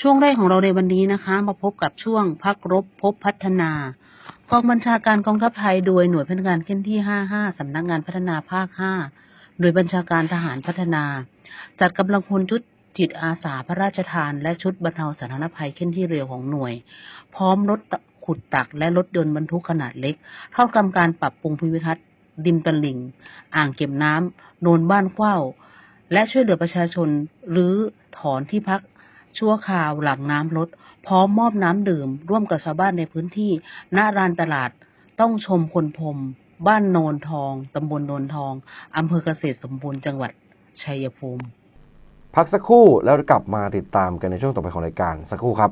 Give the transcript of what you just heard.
ช่วงแรกของเราในวันนี้นะคะ มาพบกับช่วงพักรบพบพัฒนากองบัญชาการกองทัพไทยโดยหน่วยพัฒนาการขึ้นที่ 55 สำนักงานพัฒนาภาค 5 โดยบัญชาการทหารพัฒนา จัดกำลังพลชุดจิตอาสาพระราชทาน และชุดบรรเทาสาธารณภัยขึ้นที่เร็วของหน่วย พร้อมรถขุดตักและรถยนต์บรรทุกขนาดเล็กเข้าทำการปรับปรุงภูมิทัศน์ริมตลิ่ง อ่างเก็บน้ำโนนบ้านเข้า และช่วยเหลือประชาชนหรือถอนที่พัก ชั่วคราวหลังน้ำลด พร้อมมอบน้ำดื่ม ร่วมกับชาวบ้านในพื้นที่หน้าร้านตลาดต้องชมคนพรมบ้านโนนทอง ตำบลโนนทอง อำเภอเกษตรสมบูรณ์ จังหวัดชัยภูมิ พักสักครู่แล้วกลับมาติดตามกันในช่วงต่อไปของรายการสักครู่ครับ